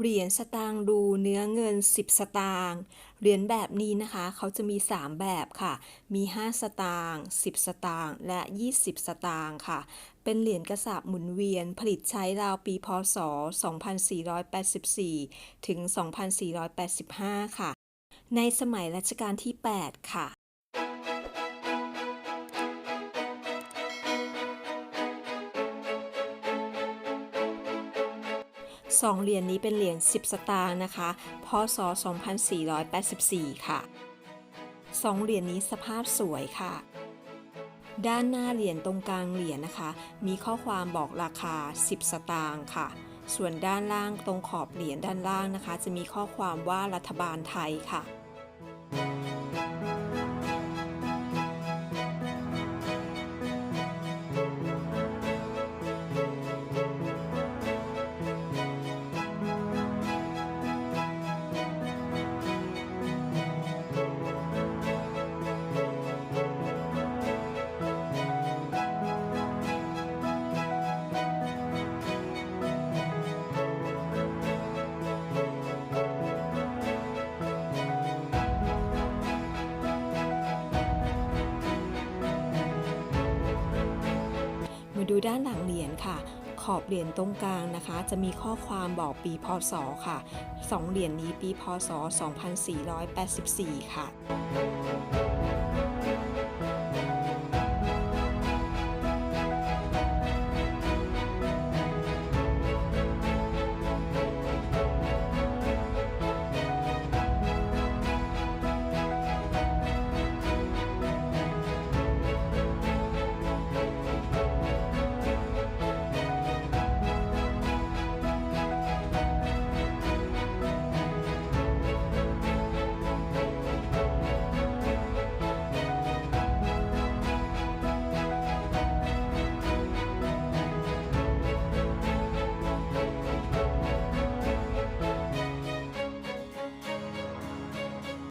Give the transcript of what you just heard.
เหรียญสตางค์ดูเนื้อเงิน 10 สตางค์เหรียญแบบนี้นะคะ เขาจะมี 3 แบบค่ะ มี 5 สตางค์10 สตางค์และ 20 สตางค์ค่ะ เป็นเหรียญกระสาบหมุนเวียนผลิตใช้ราวปีพศ 2484 ถึง 2485 ค่ะ ในสมัยรัชกาลที่ 8 ค่ะ สองเหรียญนี้เป็นเหรียญ 10 สตางค์นะคะ พศ 2484 ค่ะสองเหรียญนี้สภาพสวยค่ะ ด้านหน้าเหรียญตรงกลางเหรียญนะคะ มีข้อความบอกราคา 10 สตางค์ค่ะส่วนด้านล่างตรงขอบเหรียญด้านล่างนะคะ จะมีข้อความว่ารัฐบาลไทยค่ะ ดูด้านหลังเหรียญค่ะ ขอบเหรียญตรงกลางนะคะ จะมีข้อความบอกปีพศค่ะสองเหรียญนี้ปีพศ 2484 ค่ะ